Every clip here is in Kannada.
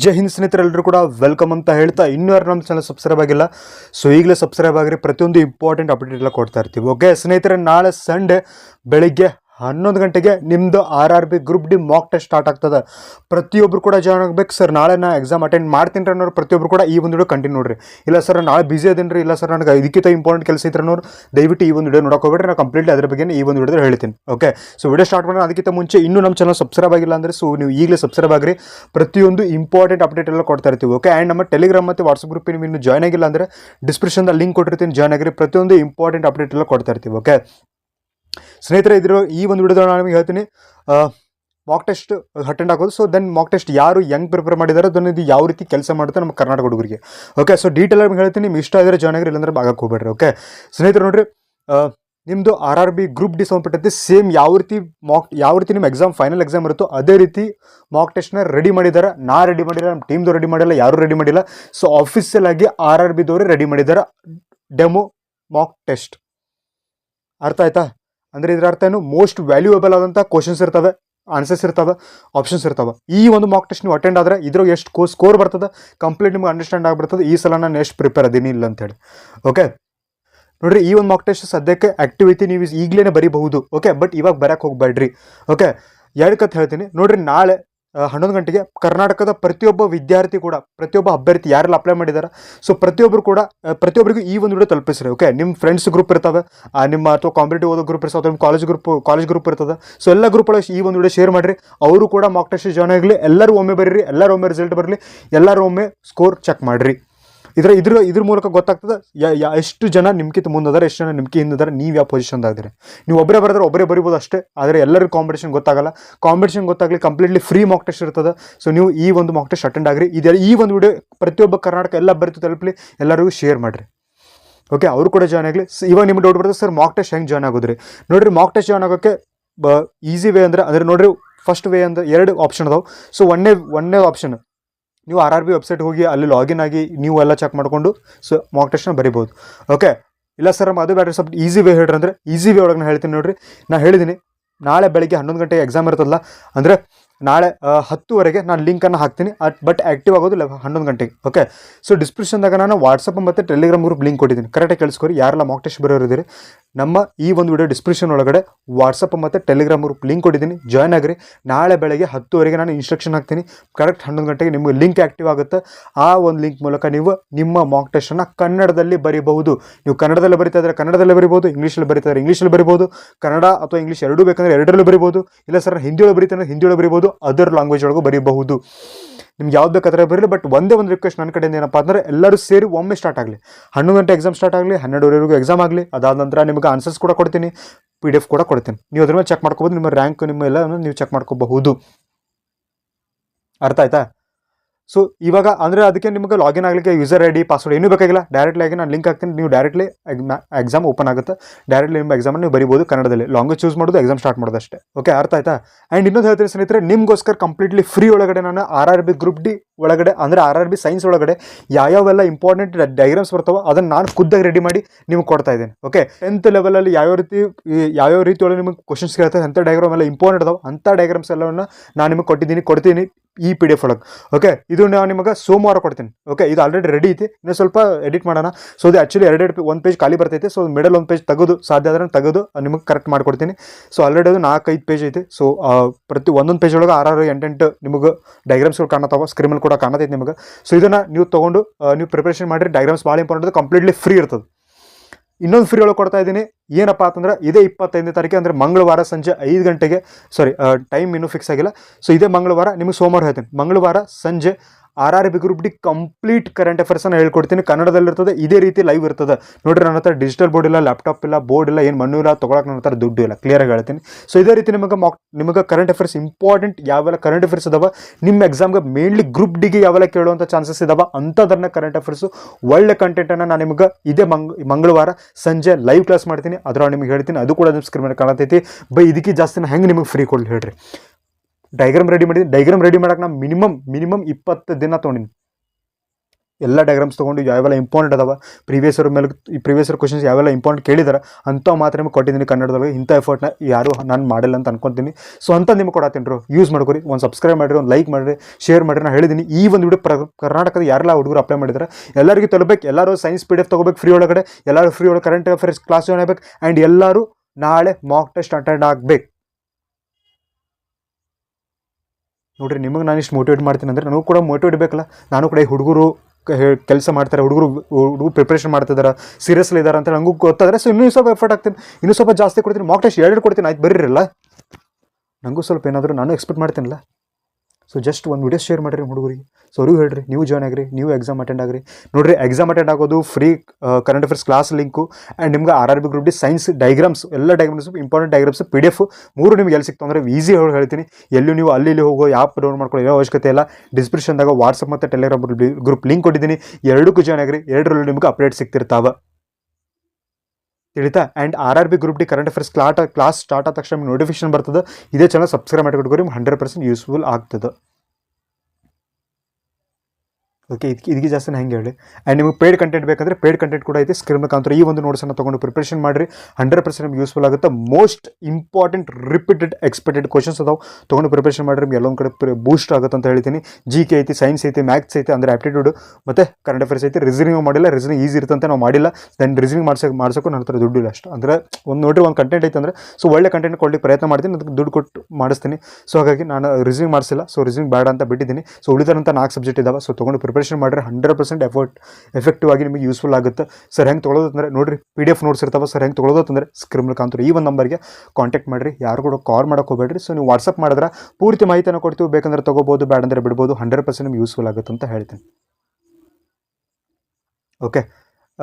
ಜೈ ಹಿಂದ್ ಸ್ನೇಹಿತರೆಲ್ಲರೂ ಕೂಡ ವೆಲ್ಕಮ್ ಅಂತ ಹೇಳ್ತಾ ಇನ್ನೂ ಯಾರು ನಮ್ಮ ಚಾನಲ್ ಸಬ್ಸ್ಕ್ರೈಬ್ ಆಗಿಲ್ಲ ಸೊ ಈಗಲೇ ಸಬ್ಸ್ಕ್ರೈಬ್ ಆಗಿರಿ ಪ್ರತಿಯೊಂದು ಇಂಪಾರ್ಟೆಂಟ್ ಅಪ್ಡೇಟ್ ಎಲ್ಲ ಕೊಡ್ತಾ ಇರ್ತೀವಿ. ಓಕೆ ಸ್ನೇಹಿತರೆ, ನಾಳೆ ಸಂಡೇ ಬೆಳಿಗ್ಗೆ ಹನ್ನೊಂದು ಗಂಟೆಗೆ ನಿಮ್ಮದು R R B group D mock test start ಆಗ್ತದೆ. ಪ್ರತಿಯೊಬ್ಬರು ಕೂಡ ಜಾಯ್ನ್ ಆಗ್ಬೇಕು ಸರ್ ನಾಳೆ ನಾ ಎಕ್ಸಾಮ್ ಅಟೆಂಡ್ ಮಾಡ್ತೀನಿ ರೀ ಅನ್ನೋರು ಪ್ರತಿಯೊಬ್ಬರು ಕೂಡ ಈ ಒಂದು ವಿಡಿಯೋ ಕಂಟಿನ್ಯೂ ನೋಡ್ರಿ. ಇಲ್ಲ ಸರ್ ನಾಳೆ ಬಿಸಿ ಅದೇನು ರೀ. ಇಲ್ಲ ಸರ್ ನನಗೆ ಇದಕ್ಕಿಂತ ಇಂಪಾರ್ಟೆಂಟ್ ಕೆಲಸ ಇದ್ರೆ ಅನ್ನೋರು ದಯವಿಟ್ಟು ಈ ಒಂದು ವಿಡಿಯೋ ನೋಡಕ್ಕೆ ಹೋಗ್ಬೇಡ್ರಿ. ನಾನು ಕಂಪ್ಲೀಟ್ಲಿ ಅದ್ರ ಬಗ್ಗೆ ಈ ಒಂದು ವಿಡಿಯೋದಲ್ಲಿ ಹೇಳ್ತೀನಿ. ಓಕೆ ಸೊ ವಿಡಿಯೋ ಸ್ಟಾರ್ಟ್ ಮಾಡೋಣ. ಅದಕ್ಕಿಂತ ಮುಂಚೆ ಇನ್ನೂ ನಮ್ಮ ಚಾನಲ್ ಸಬ್ಸ್ಕ್ರೈಬ್ ಆಗಿಲ್ಲ ಅಂದರೆ ಸೊ ನೀವು ಈಗಲೇ ಸಬ್ಸ್ಕ್ರೈಬ್ ಆಗಿರಿ. ಪ್ರತಿಯೊಂದು ಇಂಪಾರ್ಟೆಂಟ್ ಅಪ್ಡೇಟ್ ಎಲ್ಲ ಕೊಡ್ತಾ ಇರ್ತೀವಿ. ಓಕೆ ಆ್ಯಂಡ್ ನಮ್ಮ ಟೆಲಿಗ್ರಾಮ್ ಮತ್ತು ವಾಟ್ಸಪ್ ಗ್ರೂಪ್ ನೀವು ಇನ್ನೂ ಜಾಯ್ನ್ ಆಗಿಲ್ಲ ಅಂದರೆ ಡಿಸ್ಕ್ರಿಪ್ಷನ್ ಲಿಂಕ್ ಕೊಟ್ಟಿರ್ತೀನಿ. ಜಾಯ್ನ್ ಆಗಿರಿ. ಪ್ರತಿಯೊಂದು ಇಂಪಾರ್ಟೆಂಟ್ ಅಪ್ಡೇಟ್ ಎಲ್ಲ ಕೊಡ್ತಾ ಇರ್ತೀವಿ. ಓಕೆ ಸ್ನೇಹಿತರೆ ಇದ್ರ ಈ ಒಂದು ವಿಡಿಯೋದಲ್ಲಿ ನಾನು ನಿಮಗೆ ಹೇಳ್ತೀನಿ ಮಾಕ್ ಟೆಸ್ಟ್ ಅಟೆಂಡ್ ಆಗೋದು ಸೊ ದೆನ್ ಮಾಕ್ ಟೆಸ್ಟ್ ಯಾರು ಹೆಂಗ್ ಪ್ರಿಪೇರ್ ಮಾಡಿದ್ದಾರೆ ಅದನ್ನು ಇದು ಯಾವ ರೀತಿ ಕೆಲಸ ಮಾಡುತ್ತೆ ನಮ್ಮ ಕರ್ನಾಟಕ ಹುಡುಗರಿಗೆ. ಓಕೆ ಸೊ ಡೀಟೇಲ್ ಆಗಿ ಹೇಳ್ತೀನಿ. ನಿಮ್ಗೆ ಇಷ್ಟ ಆದರೆ ಜಾಯ್ನ್ ಆಗಿರಿ, ಇಲ್ಲಾಂದ್ರೆ ಭಾಗಕ್ಕೆ ಹೋಗ್ಬೇಡ್ರಿ ಓಕೆ ಸ್ನೇಹಿತರು, ನೋಡ್ರಿ ನಿಮ್ಮದು R R B group D ಸಂಬಂಧಪಟ್ಟಂತೆ ಸೇಮ್ ಯಾವ ರೀತಿ ಮಾಕ್ ಯಾವ ರೀತಿ ನಿಮ್ಮ ಎಕ್ಸಾಮ್ ಫೈನಲ್ ಎಕ್ಸಾಮ್ ಇರುತ್ತೋ ಅದೇ ರೀತಿ ಮಾಕ್ ಟೆಸ್ಟ್ನ ರೆಡಿ ಮಾಡಿದ್ದಾರೆ ನಾ ರೆಡಿ ಮಾಡಿಲ್ಲ, ನಮ್ಮ ಟೀಮ್ದು ರೆಡಿ ಮಾಡಿಲ್ಲ, ಯಾರೂ ರೆಡಿ ಮಾಡಿಲ್ಲ. ಸೊ ಆಫೀಸಿಯಲ್ ಆಗಿ ಆರ್ ಆರ್ ಬಿದವರೇ ರೆಡಿ ಮಾಡಿದ್ದಾರೆ ಡೆಮೋ ಮಾಕ್ ಟೆಸ್ಟ್ ಅರ್ಥ ಆಯ್ತಾ? ಅಂದರೆ ಇದರ ಅರ್ಥ ಏನು ಮೋಸ್ಟ್ ವ್ಯಾಲ್ಯೂಯಬಲ್ ಆದಂಥ ಕ್ವಶನ್ಸ್ ಇರ್ತವೆ ಆನ್ಸರ್ಸ್ ಇರ್ತವೆ ಆಪ್ಷನ್ಸ್ ಇರ್ತವೆ. ಈ ಒಂದು ಮಾಕ್ ಟೆಸ್ಟ್ ನೀವು ಅಟೆಂಡ್ ಆದರೆ ಇದ್ರಾಗ ಎಷ್ಟು ಕೋ ಸ್ಕೋರ್ ಬರ್ತದೆ ಕಂಪ್ಲೀಟ್ ನಿಮ್ಗೆ ಅಂಡರ್ಸ್ಟ್ಯಾಂಡ್ ಆಗ್ಬಿಡ್ತದೆ, ಈ ಸಲ ನಾನು ಎಷ್ಟು ಪ್ರಿಪೇರ್ ಅದೀನಿ ಇಲ್ಲ ಅಂತೇಳಿ ಓಕೆ ನೋಡ್ರಿ, ಈ ಒಂದು ಮಾಕ್ ಟೆಸ್ಟ್ ಸದ್ಯಕ್ಕೆ ಆಕ್ಟಿವಿಟಿ ನೀವು ಈಗಲೇ ಬರೀಬಹುದು. ಓಕೆ ಬಟ್ ಇವಾಗ ಬರಕ್ಕೆ ಹೋಗಬೇಡ್ರಿ. ಓಕೆ ಎರಡು ಕತ್ ಹೇಳ್ತೀನಿ. ನೋಡ್ರಿ, ನಾಳೆ ಹನ್ನೊಂದು ಗಂಟೆಗೆ ಕರ್ನಾಟಕದ ಪ್ರತಿಯೊಬ್ಬ ವಿದ್ಯಾರ್ಥಿ ಕೂಡ, ಪ್ರತಿಯೊಬ್ಬ ಅಭ್ಯರ್ಥಿ ಯಾರೆಲ್ಲ ಅಪ್ಲೈ ಮಾಡಿದ್ದಾರೆ ಸೊ ಪ್ರತಿಯೊಬ್ಬರು ಕೂಡ ಪ್ರತಿಯೊಬ್ಬರಿಗೂ ಈ ಒಂದು ವಿಡಿಯೋ ತಲುಪಿಸ್ರಿ ಓಕೆ ನಿಮ್ಮ ಫ್ರೆಂಡ್ಸ್ ಗ್ರೂಪ್ ಇರ್ತವೆ ನಿಮ್ಮ ಅಥವಾ ಕಾಂಪಿಟೇಟಿವ್ ಓದೋ ಗ್ರೂಪ್ ಇರ್ತವೆ ನಿಮ್ಮ ಕಾಲೇಜ್ ಗ್ರೂಪ್ ಕಾಲೇಜ್ ಗ್ರೂಪ್ ಇರ್ತದೆ ಸೊ ಎಲ್ಲ ಗ್ರೂಪ್ ಒಳಗೆ ಈ ಒಂದು ವಿಡಿಯೋ ಶೇರ್ ಮಾಡಿರಿ. ಅವರು ಕೂಡ ಮಾಕ್ ಟೆಸ್ಟ್ ಜಾಯ್ನ್ ಆಗಲಿ ಎಲ್ಲರೂ ಒಮ್ಮೆ ಬರೀರಿ, ಎಲ್ಲರೂ ಒಮ್ಮೆ ರಿಸಲ್ಟ್ ಬರಲಿ, ಎಲ್ಲರೂ ಒಮ್ಮೆ ಸ್ಕೋರ್ ಚೆಕ್ ಮಾಡಿರಿ. ಇದ್ರ ಇದ್ರ ಇದ್ರ ಮೂಲಕ ಗೊತ್ತಾಗ್ತದೆ ಎಷ್ಟು ಜನ ನಿಮ್ಕಿಂತ ಮುಂದದಾರೆ ಎಷ್ಟು ಜನ ನಿಮ್ಗೆ ಹಿಂದಿದ್ದಾರೆ, ನೀವು ಯಾವ ಪೊಸಿಷನ್ದಾಗಿದ್ದೀರಿ ನೀವು ಒಬ್ಬರೇ ಬರೆದ್ರೆ ಒಬ್ಬರೇ ಬರಿಬೋದು ಅಷ್ಟೇ, ಆದರೆ ಎಲ್ಲರಿಗೂ ಕಾಂಪಿಟೇಷನ್ ಗೊತ್ತಾಗಲ್ಲ. ಕಾಂಪಿಟೇಷನ್ ಗೊತ್ತಾಗಲಿ ಕಂಪ್ಲೀಟ್ಲಿ ಫ್ರೀ ಮಾಕ್ ಟೆಸ್ಟ್ ಇರ್ತದೆ. ಸೊ ನೀವು ಈ ಒಂದು ಮಾಕ್ ಟೆಸ್ಟ್ ಅಟೆಂಡ್ ಆಗಿರಿ. ಇದೆಲ್ಲ, ಈ ಒಂದು ವಿಡಿಯೋ ಪ್ರತಿಯೊಬ್ಬ ಕರ್ನಾಟಕ ಎಲ್ಲ ಅಭ್ಯರ್ಥಿ ತಲುಪಲಿ, ಎಲ್ಲರಿಗೂ ಶೇರ್ ಮಾಡಿರಿ. ಓಕೆ ಅವರು ಕೂಡ ಜಾಯ್ನ್ ಆಗಲಿ. ಇವಾಗ ನಿಮ್ಮ ಡೌಟ್ ಬರ್ತದೆ ಸರ್ ಮಾಕ್ ಟೆಸ್ಟ್ ಹೆಂಗೆ ಜಾಯ್ನ್ ಆಗೋದ್ರಿ? ನೋಡಿರಿ ಮಾಕ್ ಟೆಸ್ಟ್ ಜಾಯ್ನ್ ಆಗೋಕ್ಕೆ ಬ ಈಸಿ ವೇ ಅಂದ್ರೆ, ಅಂದರೆ ನೋಡಿರಿ ಫಸ್ಟ್ ವೇ ಅಂದ್ರೆ ಎರಡು ಆಪ್ಷನ್ ಅದಾವೆ. ಸೊ ಒನ್ನೇ ಒನ್ನೇ ಆಪ್ಷನ್ ನೀವು ಆರ್ ಆರ್ ಬಿ ವೆಬ್ಸೈಟ್ ಹೋಗಿ ಅಲ್ಲಿ ಲಾಗಿನ್ ಆಗಿ ನೀವು ಎಲ್ಲ ಚೆಕ್ ಮಾಡಿಕೊಂಡು ಸೊ ಮಾಕ್ ಟೆಸ್ಟ್ನ ಬರಿಬೋದು. ಓಕೆ ಇಲ್ಲ ಸರ್ ಅದು ಬ್ಯಾಟ್ರಿ ಸ್ವಲ್ಪ ಈಸಿ ವೇ ಹೇಳ್ರಿ ಅಂದರೆ ಈಸಿ ವೇ ಒಳಗೆ ನಾನು ಹೇಳ್ತೀನಿ ನೋಡಿರಿ. ನಾನು ಹೇಳಿದ್ದೀನಿ ನಾಳೆ ಬೆಳಗ್ಗೆ ಹನ್ನೊಂದು ಗಂಟೆಗೆ ಎಕ್ಸಾಮ್ ಇರ್ತದಲ್ಲ, ಅಂದರೆ ನಾಳೆ ಹತ್ತುವರೆಗೆ ನಾನು ಲಿಂಕನ್ನು ಹಾಕ್ತೀನಿ ಬಟ್ ಆ್ಯಕ್ಟಿವ್ ಆಗೋದು ಲೆ ಹನ್ನೊಂದು ಗಂಟೆಗೆ. ಓಕೆ ಸೊ ಡಿಸ್ಕ್ರಿಪ್ಷನ್ದಾಗ ನಾನು ವಾಟ್ಸಪ್ ಮತ್ತು ಟೆಲಿಗ್ರಾಮ್ ಗ್ರೂಪ್ ಲಿಂಕ್ ಕೊಟ್ಟಿದ್ದೀನಿ. ಕರೆಕ್ಟಾಗಿ ಕೇಳಿಸ್ಕೊರಿ, ಯಾರೆಲ್ಲ ಮಾಕ್ ಟೆಸ್ಟ್ ಬರೋರಿದ್ದೀರಿ ನಮ್ಮ ಈ ಒಂದು ವಿಡಿಯೋ ಡಿಸ್ಕ್ರಿಪ್ಷನ್ ಒಳಗಡೆ ವಾಟ್ಸಪ್ ಮತ್ತು ಟೆಲಿಗ್ರಾಮ್ ಗ್ರೂಪ್ ಲಿಂಕ್ ಕೊಟ್ಟಿದ್ದೀನಿ. ಜಾಯ್ನ್ ಆಗಿರಿ. ನಾಳೆ ಬೆಳಗ್ಗೆ ಹತ್ತುವರೆಗೆ ನಾನು ಇನ್ಸ್ಟ್ರಕ್ಷನ್ ಹಾಕ್ತೀನಿ. ಕರೆಕ್ಟ್ ಹನ್ನೊಂದು ಗಂಟೆಗೆ ನಿಮಗೆ ಲಿಂಕ್ ಆ್ಯಕ್ಟಿವ್ ಆಗುತ್ತೆ. ಆ ಒಂದು ಲಿಂಕ್ ಮೂಲಕ ನೀವು ನಿಮ್ಮ ಮಾಕ್ ಟೆಸ್ಟನ್ನು ಕನ್ನಡದಲ್ಲಿ ಬರೀಬಹುದು. ನೀವು ಕನ್ನಡದಲ್ಲಿ ಬರಿತಾ ಇದ್ದರೆ ಕನ್ನಡದಲ್ಲಿ ಬರಿಬೋದು ಇಂಗ್ಲೀಷಲ್ಲಿ ಬರಿತಾ ಇದ್ರೆ ಇಂಗ್ಲೀಷಲ್ಲಿ ಬರಿಬೋದು ಕನ್ನಡ ಅಥವಾ ಇಂಗ್ಲೀಷ್ ಎರಡೂ ಬೇಕಂದರೆ ಎರಡರಲ್ಲೂ ಬರಿಬೋದು ಇಲ್ಲ ಸರ್ ಹಿಂದಿಯೊಳಗೆ ಬರೀತಾರೆ ಹಿಂದಿಯೊಳಗೆ ಬರಿಬೋದು ಅದರ್ ಲ್ಯಾಂಗ್ವೇಜ್ ಒಳಗೂ ಬರೀಬಹುದು. ನಿಮ್ಗೆ ಯಾವ್ದು ಬೇಕಾದ್ರೆ ಬರಲಿ ಬಟ್ ಒಂದೇ ಒಂದು ರಿಕ್ವೆಸ್ಟ್ ನನ್ನ ಕಡೆಯಿಂದ ಏನಪ್ಪ ಅಂದ್ರೆ ಎಲ್ಲರೂ ಸೇರಿ ಒಮ್ಮೆ ಸ್ಟಾರ್ಟ್ ಆಗಲಿ. ಹನ್ನೊಂದು ಗಂಟೆ ಎಕ್ಸಾಮ್ ಸ್ಟಾರ್ಟ್ ಆಗಲಿ ಹನ್ನೆರಡುವರೆಗೂ ಎಕ್ಸಾಮ್ ಆಗಲಿ, ಅದಾದ ನಂತರ ನಿಮಗೆ ಆನ್ಸರ್ಸ್ ಕೂಡ ಕೊಡ್ತೀನಿ ಪಿ ಡಿ ಎಫ್ ಕೂಡ ಕೊಡ್ತೀನಿ. ನೀವು ಅದ್ರ ಮೇಲೆ ಚೆಕ್ ಮಾಡ್ಕೋಬೋದು, ನಿಮ್ಮ ರ್ಯಾಂಕ್ ನಿಮ್ಮ ಎಲ್ಲ ನೀವು ಚೆಕ್ ಮಾಡ್ಕೋಬಹುದು. ಅರ್ಥ ಆಯ್ತಾ? ಸೊ ಇವಾಗ ಅಂದರೆ ಅದಕ್ಕೆ ನಿಮಗೆ ಲಾಗಿನ್ ಆಗಲಿಕ್ಕೆ ಯೂಸರ್ ಐ ಡಿ ಪಾಸ್ವರ್ಡ್ ಏನೂ ಬೇಕಾಗಿಲ್ಲ. ಡೈರೆಕ್ಟ್ಲಿ ಆಗಿ ನಾನು ಲಿಂಕ್ ಹಾಕ್ತೀನಿ. ನೀವು ಡೈರೆಕ್ಟ್ಲಿ ಎಕ್ಸಾಮ್ ಓಪನ್ ಆಗುತ್ತೆ. ಡೈರೆಕ್ಟ್ಲಿ ನಿಮ್ಮ ಎಕ್ಸಾಮ್ ನೀವು ಬರಿಬೋದು ಕನ್ನಡದಲ್ಲಿ. ಲಾಂಗ್ವೇಜ್ ಚೂಸ್ ಮಾಡೋದು ಎಕ್ಸಾಮ್ ಸ್ಟಾರ್ಟ್ ಮಾಡೋದು ಅಷ್ಟೇ. ಓಕೆ ಅರ್ಥ ಆಯ್ತಾ? ಆ್ಯಂಡ್ ಇನ್ನೊಂದು ಹೇಳ್ತೀನಿ ಸ್ನೇಹಿತರೆ, ನಿಮಗೋಸ್ಕರ ಕಂಪ್ಲೀಟ್ಲಿ ಫ್ರೀ ಒಳಗಡೆ ನಾನು R R B group D ಒಳಗಡೆ, ಅಂದರೆ ಆರ್ ಆರ್ ಬಿ ಸೈನ್ಸ್ ಒಳಗಡೆ ಯಾವ್ಯಾವೆಲ್ಲ ಇಂಪಾರ್ಟೆಂಟ್ ಡೈಗ್ರಾಮ್ಸ್ ಬರ್ತಾವೋ ಅದನ್ನು ನಾನು ಖುದ್ದಾಗಿ ರೆಡಿ ಮಾಡಿ ನಿಮಗೆ ಕೊಡ್ತಾ ಇದ್ದೀನಿ. ಓಕೆ ಟೆಂತ್ ಲೆವೆಲಲ್ಲಿ ಯಾವ್ಯಾವ ರೀತಿ ಯಾವ್ಯಾವ ರೀತಿ ಒಳಗೆ ನಿಮಗೆ ಕ್ವಶನ್ಸ್ ಕೇಳ್ತಾರೆ, ಅಂಥ ಡೈಗ್ರಾಮ್ ಎಲ್ಲ ಇಂಪಾರ್ಟೆಂಟ್ ಅದಾವೆ ಅಂಥ ಡೈಗ್ರಾಮ್ಸ್ ಎಲ್ಲವನ್ನು ನಾನು ನಿಮಗೆ ಕೊಟ್ಟಿದ್ದೀನಿ, ಕೊಡ್ತೀನಿ. ಈ ಪಿ ಡಿ ಎಫ್ ಒಳಗೆ. ಓಕೆ ಇದು ನಾವು ನಿಮಗೆ ಸೋಮವಾರ ಕೊಡ್ತೀನಿ. ಓಕೆ ಇದು ಆಲ್ರೆಡಿ ರೆಡಿ ಐತಿ. ಇನ್ನೂ ಸ್ವಲ್ಪ ಎಡಿಟ್ ಮಾಡೋಣ. ಸೊ ಇದು ಆ್ಯಕ್ಚುಲಿ ಎರಡೆರಡು ಒಂದು ಪೇಜ್ ಖಾಲಿ ಬರ್ತೈತೆ. ಸೊ ಮಿಡಲ್ ಒಂದು ಪೇಜ್ ತೆಗೆದು, ಸಾಧ್ಯ ಆದರೆ ತೆಗೆದು ನಿಮಗೆ ಕರೆಕ್ಟ್ ಮಾಡಿಕೊಡ್ತೀನಿ. ಸೊ ಆಲ್ರೆಡಿ ಅದು ನಾಲ್ಕೈದು ಪೇಜ್ ಐತಿ. ಸೊ ಪ್ರತಿ ಒಂದೊಂದು ಪೇಜ್ ಒಳಗೆ ಆರಾರು ಎಂಟೆಂಟು ನಿಮಗೆ ಡೈಗ್ರಾಮ್ಸ್ಗಳು ಕಾಣತಾವ ಸ್ಕ್ರೀಮಲ್ಲಿ ಕೂಡ ಕಾಣತೈತೆ ನಿಮಗೆ. ಸೊ ಇದನ್ನು ನೀವು ತೊಗೊಂಡು ನೀವು ಪ್ರಿಪ್ರೇಷನ್ ಮಾಡಿರಿ. ಡೈಗ್ರಾಮ್ಸ್ ಭಾಳ ಇಂಪಾರ್ಟೆಂಟ್ ಕಂಪ್ಲೀಟ್ಲಿ ಫ್ರೀ ಇರ್ತದೆ. ಇನ್ನೊಂದು ಫ್ರೀ ಒಳಗೆ ಕೊಡ್ತಾ ಇದ್ದೀನಿ. ಏನಪ್ಪ ಅಂತಂದ್ರೆ ಇದೇ ಇಪ್ಪತ್ತೈದನೇ ತಾರೀಕು ಅಂದರೆ ಮಂಗಳವಾರ ಸಂಜೆ ಐದು ಗಂಟೆಗೆ ಸಾರಿ ಟೈಮ್ ಇನ್ನೂ ಫಿಕ್ಸ್ ಆಗಿಲ್ಲ. ಸೊ ಇದೇ ಮಂಗಳವಾರ, ನಿಮಗೆ ಸೋಮವಾರ ಹೇಳ್ತೀನಿ. ಮಂಗಳವಾರ ಸಂಜೆ R R B group D complete current ಅಫೇರ್ಸನ್ನು ಹೇಳ್ಕೊಡ್ತೀನಿ. ಕನ್ನಡದಲ್ಲಿರ್ತದೆ ಇದೇ ರೀತಿ ಲೈವ್ ಇರ್ತದೆ. ನೋಡಿರಿ, ನನ್ನ ಹತ್ರ ಡಿಜಿಟಲ್ ಬೋರ್ಡ್ ಇಲ್ಲ ಲ್ಯಾಪ್ಟಾಪ್ ಇಲ್ಲ ಬೋರ್ಡ್ ಇಲ್ಲ, ಏನು ಮಣ್ಣು ಇಲ್ಲ ತೊಗೊಳಕ್ಕೆ ನನ್ನ ಹತ್ರ ದುಡ್ಡು ಇಲ್ಲ. ಕ್ಲಿಯರಾಗಿ ಹೇಳ್ತೀನಿ. ಸೊ ಇದೇ ರೀತಿ ನಿಮಗೆ ಮಾಕ್ ನಿಮಗೆ ಕರೆಂಟ್ ಅಫೇರ್ಸ್ ಇಂಪಾರ್ಟೆಂಟ್ ಯಾವೆಲ್ಲ ಕರೆಂಟ್ ಅಫೇರ್ಸ್ ಅದಾವ ನಿಮ್ಮ ಎಕ್ಸಾಮ್ಗೆ ಮೇನ್ಲಿ ಗ್ರೂಪ್ ಡಿಗೆ ಯಾವೆಲ್ಲ ಕೇಳುವಂಥ ಚಾನ್ಸಸ್ ಇದಾವ ಅಂಥದನ್ನ ಕರೆಂಟ್ ಅಫೇರ್ಸು ಒಳ್ಳೆ ಕಂಟೆಂಟನ್ನು ನಾನು ನಿಮಗೆ ಇದೇ ಮಂಗ್, ಮಂಗಳವಾರ ಸಂಜೆ ಲೈವ್ ಕ್ಲಾಸ್ ಮಾಡ್ತೀನಿ. ಅದರ ನಿಮಗೆ ಹೇಳ್ತೀನಿ, ಅದು ಕೂಡ ನಿಮ್ಮ ಸ್ಕ್ರೀನ್ ಮೇಲೆ ಕಾಣತೈತಿ. ಬೈ, ಇದಕ್ಕೆ ಜಾಸ್ತಿನ ಹೆಂಗೆ ನಿಮಗೆ ಫ್ರೀ ಕೊಡ್ಲಿ ಹೇಳ್ರಿ. ಡೈಗ್ರಾಮ್ ರೆಡಿ ಮಾಡಿದ್ದೀನಿ ಡೈಗ್ರಾಮ್ ರೆಡಿ ಮಾಡೋಕೆ ನಾನು ಮಿನಿಮಮ್ ಮಿನಿಮಮ್ ಇಪ್ಪತ್ತು ದಿನ ತೊಗೊಂಡಿನಿ. ಎಲ್ಲ ಡಯಾಗ್ರಾಮ್ಸ್ ತೊಗೊಂಡು ಯಾವೆಲ್ಲ ಇಂಪಾರ್ಟೆಂಟ್ ಅದಾವ? ಪ್ರೀವಿಯಸ್ ಇಯರ್ ಮೇಲೆ, ಈ ಪ್ರೀವಿಯಸ್ ಇಯರ್ ಕ್ವಶನ್ಸ್ ಯಾವೆಲ್ಲ ಇಂಪಾರ್ಟೆಂಟ್ ಕೇಳಿದಾರೆ? ಅಂತ ಮಾತ್ರ ನಿಮಗೆ ಕೊಟ್ಟಿದ್ದೀನಿ ಕನ್ನಡದೊಳಗೆ. ಇಂಥ ಎಫರ್ಟ್ನ ಯಾರು ನಾನು ಮಾಡಿಲ್ಲ ಅಂತ ಅನ್ಕೊತೀನಿ. ಸೊ ಅಂತ ನಿಮ್ಗೆ ಕೊಡತ್ತೀನಿ ಯೂಸ್ ಮಾಡ್ಕೊರಿ. ಒಂದು ಸಬ್ಸ್ಕ್ರೈಬ್ ಮಾಡಿರಿ, ಒಂದು ಲೈಕ್ ಮಾಡಿರಿ ಶೇರ್ ಮಾಡಿರಿ. ನಾನು ಹೇಳಿದ್ದೀನಿ ಈ ಒಂದು ವಿಡಿಯೋ ಪ್ರ, ಕರ್ನಾಟಕದ ಯಾರೆಲ್ಲ ಹುಡುಗರು ಅಪ್ಲೈ ಮಾಡಿದ್ದಾರೆ ಎಲ್ಲರಿಗೂ ತಲುಪಬೇಕು. ಎಲ್ಲರೂ ಸೈನ್ಸ್ ಪಿ ಡಿ ಎಫ್ ತೊಗೋಬೇಕು ಫ್ರೀ ಒಳಗಡೆ. ಎಲ್ಲರೂ ಫ್ರೀ ಒಳಗೆ ಕರೆಂಟ್ ಅಫೇರ್ಸ್ ಕ್ಲಾಸ್ ಜಾಯ್ನ್ ಆಗಬೇಕು. ಆ್ಯಂಡ್ ಎಲ್ಲರೂ ನಾಳೆ ಮಾಕ್ ಟೆಸ್ಟ್ ಅಟೆಂಡ್ ಆಗಬೇಕು. ನೋಡಿರಿ, ನಿಮಗೆ ನಾನು ಇಷ್ಟು ಮೋಟಿವೇಟ್ ಮಾಡ್ತೀನಿ ಅಂದರೆ ನನಗೂ ಕೂಡ ಮೋಟಿವೇಟ್ ಬೇಕಲ್ಲ. ನಾನು ಕೂಡ ಈ ಹುಡುಗರು ಕೆಲಸ ಮಾಡ್ತಾರೆ, ಹುಡುಗರು ಹುಡುಗರು ಪ್ರಿಪ್ರೇಷನ್ ಮಾಡ್ತಿದ್ದಾರೆ ಸೀರಿಯಸ್ಲಿ ಇದ್ದಾರೆ ಅಂತ ನನಗೂ ಗೊತ್ತಾದರೆ ಸೊ ಇನ್ನೂ ಸ್ವಲ್ಪ ಎಫರ್ಟ್ ಆಗ್ತೀನಿ ಇನ್ನೂ ಸ್ವಲ್ಪ ಜಾಸ್ತಿ ಕೊಡ್ತೀನಿ ಮಾಕ್ ಟೆಸ್ಟ್ ಎರಡು ಕೊಡ್ತೀನಿ. ಆಯ್ತು, ಬರೀರಿಲ್ಲ. ನನಗೂ ಸ್ವಲ್ಪ ಏನಾದರೂ ನಾನು ಎಕ್ಸ್ಪೆಕ್ಟ್ ಮಾಡ್ತೀನಲ್ಲ. ಸೊ ಜಸ್ಟ್ ಒಂದು ವಿಡಿಯೋ ಶೇರ್ ಮಾಡಿರಿ ಹುಡುಗರಿಗೆ ಸೊ ಅವ್ರಿಗೂ ಹೇಳ್ರಿ, ನೀವು ಜಾಯ್ನ್ ಆಗಿರಿ, ನೀವು ಎಕ್ಸಾಮ್ ಅಟೆಂಡ್ ಆಗಿರಿ. ನೋಡಿರಿ ಎಕ್ಸಾಮ್ ಅಟೆಂಡ್ ಆಗೋದು free current affairs class link and ನಿಮ್ಗೆ R R B group D science diagrams ಎಲ್ಲ diagrams important diagrams P D F ಮೂರು ನಿಮ್ಗೆ ಎಲ್ಲಿ ಸಿಕ್ತು ಅಂದರೆ ಈಸಿ ಹೇಳಿ ಹೇಳ್ತೀನಿ. ಎಲ್ಲೂ ನೀವು, ಅಲ್ಲಿ ಇಲ್ಲಿ ಹೋಗೋ ಆ್ಯಪ್ ಡೌನ್ ಮಾಡ್ಕೊಳ್ಳೋ ಏನೋ ಅವಶ್ಯಕತೆ ಇಲ್ಲ. ಡಿಸ್ಕ್ರಿಪ್ಷನ್ದಾಗ ವಾಟ್ಸಪ್ ಮತ್ತು ಟೆಲಿಗ್ರಾಮ್ ಗ್ರೂಪ್ ಲಿಂಕ್ ಕೊಟ್ಟಿದ್ದೀನಿ. ಎರಡಕ್ಕೂ ಜಾಯ್ನ್ ಆಗ್ರಿ, ಎರಡರಲ್ಲೂ ನಿಮ್ಗೆ ಅಪ್ಡೇಟ್ ಸಿಗ್ತಿರ್ತಾವ. ತಿಳಿತಾ? And R R B group D current affairs clot class start ಆದ ತಕ್ಷಣ ನೋಟಿಫಿಕೇಶನ್ ಬರ್ತದೆ. ಇದೇ ಚಾನಲ್ ಸಬ್ಸ್ಕ್ರೈಬ್ ಮಾಡಿಕೊಟ್ಕೊರಿ ಹಂಡ್ರೆಡ್ ಪರ್ಸೆಂಟ್ ಯೂಸ್ಫುಲ್ ಆಗ್ತದೆ. ಓಕೆ ಇದಕ್ಕೆ ಇದಕ್ಕೆ ಜಾಸ್ತಿ ಹೆಂಗೆ ಹೇಳಿ? ಆ್ಯಂಡ್ ನಿಮಗೆ ಪೇಯ್ಡ್ ಕಂಟೆಂಟ್ ಬೇಕಂದರೆ ಪೇಯ್ಡ್ ಕಂಟೆಂಟ್ ಕೂಡ ಐತೆ. ಸ್ಕ್ರೀನ್ ಮುಖಾಂತರ ಈ ಒಂದು ನೋಟ್ಸನ್ನು ತೊಗೊಂಡು ಪ್ರಿಪ್ರೇಷನ್ ಮಾಡಿರಿ. ಹಂಡ್ರೆಡ್ ಪರ್ಸೆಂಟ್ ನಿಮ್ಗೆ ಯೂಸ್ಫುಲ್ ಆಗುತ್ತೆ. Most important repeated expected questions ಅದಾವೆ. ತೊಗೊಂಡು ಪ್ರಿಪ್ರೇಷನ್ ಮಾಡಿರಿ. ನಿಮ್ಗೆ ಎಲ್ಲೊಂದು ಕಡೆ ಬೂಸ್ಟ್ ಆಗುತ್ತೆ ಅಂತ ಹೇಳ್ತೀನಿ ಜಿ ಕೆ ಐತಿ ಸೈನ್ಸ್ ಐತಿ ಮ್ಯಾಥ್ಸ್ ಐತಿ, ಅಂದರೆ ಆಪ್ಟಿಟ್ಯೂಡ್ ಮತ್ತು ಕರೆಂಟ್ ಅಫೇರ್ಸ್ ಐತಿ. ರಿಸನಿಂಗ್ ಮಾಡಿಲ್ಲ ರಿಸನಿಂಗ್ ಈಸಿ ಇರುತ್ತಂತೆ ನಾವು ಮಾಡಿಲ್ಲ. ದೆನ್ ರಿಸನಿಂಗ್ ಮಾಡ್ಸೋಕೆ ಮಾಡ್ಸೋಕ್ಕೂ ನನ್ನ ಹತ್ರ ದುಡ್ಡು ಇಲ್ಲ ಅಷ್ಟು. ಅಂದರೆ ಒಂದು ನೋಡಿರಿ, ಒಂದು ಕಂಟೆಂಟ್ ಐತೆ ಅಂದರೆ ಸೊ ಒಳ್ಳೆ ಕಂಟೆಂಟ್ ಕೊಡಲಿಕ್ಕೆ ಪ್ರಯತ್ನ ಮಾಡ್ತೀನಿ. ಅದಕ್ಕೆ ದುಡ್ಡು ಕೊಟ್ಟು ಮಾಡಿಸ್ತೀನಿ. ಸೊ ಹಾಗಾಗಿ ನಾನು ರಿಸನಿಂಗ್ ಮಾಡಿಸಿಲ್ಲ. ಸೊ ರಿಸನಿಂಗ್ ಬೇಡ ಅಂತ ಬಿಟ್ಟಿದ್ದೀನಿ. ಸೊ ಉಳಿದಂಥ ನಾಲ್ಕು ಸಬ್ಜೆಕ್ಟ್ ಇದ್ದಾವೆ ಸೊ ತೊಗೊಂಡು ಪ್ರಿಪ್ರೇಷನ್ ಮಾಡಿದ್ರೆ ಹಂಡ್ರೆಡ್ ಪರ್ಸೆಂಟ್ ಎಫರ್ಟ್ ಎಫೆಕ್ಟಿವ್ ಆಗಿ ನಿಮಗೆ ಯೂಸ್ಫುಲ್ ಆಗುತ್ತೆ. ಸರ್ ಹೆಂಗೆ ತೊಗೊಳೋದು ಅಂದರೆ ನೋಡಿರಿ ಪಿ ಡಿ ಎಫ್ ನೋಟ್ಸ್ ಇರ್ತಾವೆ ಸರ್ ಹೆಂಗೆ ತೊಗೊಳೋದು ಅಂದರೆ ಸ್ಕ್ರೀನ್ ಮುಖಾಂತರ ಈ ಒಂದು ನಂಬರ್ಗೆ ಕಾಂಟ್ಯಾಕ್ಟ್ ಮಾಡಿರಿ. ಯಾರು ಕೂಡ ಕಾಲ್ ಮಾಡೋಕೆ ಹೋಗಬೇಡ್ರಿ. ಸೊ ನೀವು ವಾಟ್ಸಪ್ ಮಾಡಿದ್ರೆ ಪೂರ್ತಿ ಮಾಹಿತಿಯನ್ನು ಕೊಡ್ತೀವಿ. ಬೇಕಂದ್ರೆ ತೊಗೋಬೋದು ಬೇಡಂದ್ರೆ ಬಿಡ್ಬೋದು. ಹಂಡ್ರೆಡ್ ಪರ್ಸೆಂಟ್ ನಿಮ್ಗೆ ಯೂಸ್ಫುಲ್ ಆಗುತ್ತೆ ಅಂತ ಹೇಳ್ತೀನಿ. ಓಕೆ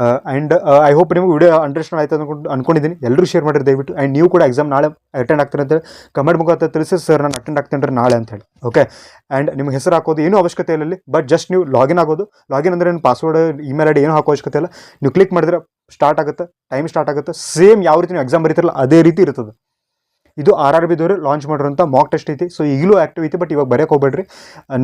ಆ್ಯಂಡ್ ಐ ಹೋಪ್ ನಿಮಗೆ ವಿಡಿಯೋ ಅಂಡರ್ಸ್ಟ್ಯಾಂಡ್ ಆಯ್ತು ಅಂದ್ಕೊಂಡು ಅನ್ಕೊಂಡಿದ್ದೀನಿ ಎಲ್ಲರೂ ಶೇರ್ ಮಾಡಿರಿ ದಯವಿಟ್ಟು. ಆ್ಯಂಡ್ ನೀವು ಕೂಡ ಎಕ್ಸಾಮ್ ನಾಳೆ ಅಟೆಂಡ್ ಆಗ್ತೀನಿ ಅಂತ ಕಮೆಂಟ್ ಮುಖಾಂತರ ತಿಳಿಸಿ ಸರ್ ನಾನು ಅಟೆಂಡ್ ಆಗ್ತೀನಿ ನಾಳೆ ಅಂತ ಹೇಳಿ. ಓಕೆ ಆ್ಯಂಡ್ ನಿಮ್ಗೆ ಹೆಸರು ಹಾಕೋದು ಏನೂ ಅವಶ್ಯಕತೆ ಇಲ್ಲಿ ಬಟ್ ಜಸ್ಟ್ ನೀವು ಲಾಗಿನ್ ಆಗೋದು. ಲಾಗಿನ್ ಅಂದರೆ ಏನು ಪಾಸ್ವರ್ಡ್ ಇಮೇಲ್ ಐ ಡಿ ಏನೂ ಹಾಕೋ ಅವಶ್ಯಕತೆ ಇಲ್ಲ. ನೀವು ಕ್ಲಿಕ್ ಮಾಡಿದ್ರೆ ಸ್ಟಾರ್ಟ್ ಆಗುತ್ತೆ. ಟೈಮ್ ಸ್ಟಾರ್ಟ್ ಆಗುತ್ತೆ. ಸೇಮ್ ಯಾವ ರೀತಿ ನೀವು ಎಕ್ಸಾಮ್ ಬರೀತಿರಲ್ಲ, ಅದೇ ರೀತಿ ಇರ್ತದೆ. ಇದು ಆರ್ ಆರ್ ಬಿದವರು ಲಾಂಚ್ ಮಾಡಿರೋಂಥ ಮಾಕ್ ಟೆಸ್ಟ್ ಐತಿ. ಸೊ ಈಗಲೂ ಆ್ಯಕ್ಟಿವ್ ಐತಿ ಬಟ್ ಇವಾಗ ಬರೆಯೋಕೆ ಹೋಗ್ಬೇಡ್ರಿ.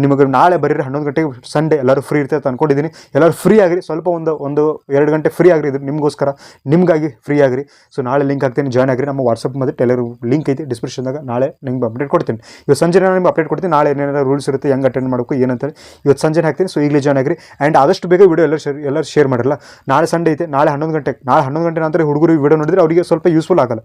ನಿಮಗೆ ನಾಳೆ ಬರೀರಿ, ಹನ್ನೊಂದು ಗಂಟೆಗೆ ಸಂಡೇ ಎಲ್ಲರೂ ಫ್ರೀ ಇರ್ತೈತೆ ಅಂದ್ಕೊಂಡಿದ್ದೀನಿ ಎಲ್ಲರೂ ಫ್ರೀ ಆಗಿರಿ, ಸ್ವಲ್ಪ ಒಂದು ಒಂದು ಎರಡು ಗಂಟೆ ಫ್ರೀ ಆಗಿರಿ ಇದು ನಿಮಗೋಸ್ಕರ. ನಿಮಗಾಗಿ ಫ್ರೀ ಆಗಿರಿ. ಸೊ ನಾಳೆ ಲಿಂಕ್ ಹಾಕ್ತೀನಿ ಜಾಯ್ನ್ ಆಗಿರಿ. ನಮ್ಮ ವಾಟ್ಸಪ್ ಮತ್ತು ಟೆಲಿಗ್ರಾಮ್ ಲಿಂಕ್ ಐತಿ ಡಿಸ್ಕ್ರಿಪ್ಷನ್ದಾಗ ನಾಳೆ ನಿಮ್ಗೆ ಅಪ್ಡೇಟ್ ಕೊಡ್ತೀನಿ. ಇವತ್ತು ಸಂಜೆ ನಾನು ನಿಮ್ಗೆ ಅಪ್ಡೇಟ್ ಕೊಡ್ತೀನಿ. ನಾಳೆ ಏನೇನಾರು ರೂಲ್ಸ್ ಇರುತ್ತೆ, ಹೆಂಗೆ ಅಟೆಂಡ್ ಮಾಡಬೇಕು ಏನಂತೇಳಿ ಇವತ್ತು ಸಂಜೆ ಹಾಕ್ತೀನಿ ಸೊ ಈಗಲೇ ಜಾಯ್ನ್ ಆಗಿರಿ. ಆ್ಯಂಡ್ ಆದಷ್ಟು ಬೇಗ ವಿಡಿಯೋ ಎಲ್ಲರೂ ಶೇರ್ ಎಲ್ಲರೂ ಶೇರ್ ಮಾಡಿರಲ್ಲ. ನಾಳೆ ಸಂಡೇ ಐತೆ, ನಾಳೆ ಹನ್ನೊಂದು ಗಂಟೆಗೆ ನಾಳೆ ಹನ್ನೊಂದು ಗಂಟೆ ನಂತರ ಹುಡುಗರು ವಿಡಿಯೋ ನೋಡಿದ್ರೆ ಅವರಿಗೆ ಸ್ವಲ್ಪ ಯೂಸ್ಫುಲ್ ಆಗಲ್ಲ.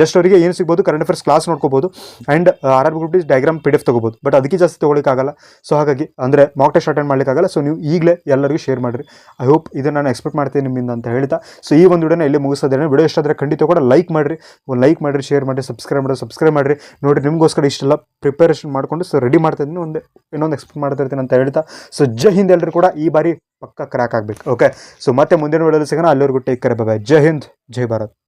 ಜಸ್ಟ್ ಅವರಿಗೆ ಏನು ಸಿಗ್ಬೋದು ಕರೆಂಟ್ ಅಫೇರ್ಸ್ ಕ್ಲಾಸ್ ನೋಡ್ಕೋಬೋದು. And R R group diagram P D F ತೊಗೋಬೋದು. ಬಟ್ ಅದಕ್ಕೆ ಜಾಸ್ತಿ ತೊಗೊಳಿಕ್ಕಾಗಲ್ಲ. ಸೊ ಹಾಗಾಗಿ ಅಂದರೆ ಮಾಕ್ ಟೆಸ್ಟ್ ಅಟೆಂಡ್ ಮಾಡಲಿಕ್ಕಾಗಲ್ಲ. ಸೊ ನೀವು ಈಗಲೇ ಎಲ್ಲರಿಗೂ ಶೇರ್ ಮಾಡಿರಿ. ಐ ಹೋಪ್ ಇದನ್ನು ನಾನು ಎಕ್ಸ್ಪೆಕ್ಟ್ ಮಾಡ್ತೀನಿ ನಿಮ್ಮಿಂದ ಅಂತ ಹೇಳ್ತಾ. ಸೊ ಈ ಒಂದು ವಿಡಿಯೋನ ಇಲ್ಲಿ ಮುಗಿಸೋದೇನೆ ವಿಡಿಯೋ ಇಷ್ಟ ಆದರೆ ಖಂಡಿತ ಕೂಡ ಲೈಕ್ ಮಾಡಿರಿ. ಒಂದು ಲೈಕ್ ಮಾಡಿರಿ ಶೇರ್ ಮಾಡಿರಿ ಸಬ್ಸ್ಕ್ರೈಬ್ ಮಾಡಿರಿ ಸಬ್ಸ್ಕ್ರೈಬ್ ಮಾಡಿರಿ. ನೋಡಿ ನಿಮಗೋಸ್ಕರ ಇಷ್ಟೆಲ್ಲ ಪ್ರಿಪರೇಷನ್ ಮಾಡಿಕೊಂಡು ಸೊ ರೆಡಿ ಮಾಡ್ತಾ ಇದ್ದೀನಿ ಒಂದು, ಇನ್ನೊಂದು ಎಕ್ಸ್ಪೆಕ್ಟ್ ಮಾಡ್ತಾ ಇರ್ತೀನಿ ಅಂತ ಹೇಳ್ತಾ. ಸೊ ಜೈ ಹಿಂದ್ ಎಲ್ಲರೂ ಕೂಡ ಈ ಬಾರಿ ಪಕ್ಕ ಕ್ರ್ಯಾಕ್ ಆಗಬೇಕು. ಓಕೆ ಸೊ ಮತ್ತೆ ಮುಂದಿನ ವಿಡಿಯೋದಲ್ಲಿ ಸಿಗೋಣ. ಅಲ್ಲಿವರೆಗೂ ಟೇಕ್ ಕೇರ್ ಬಾಯ್ ಜೈ ಹಿಂದ್, ಜೈ ಭಾರತ್.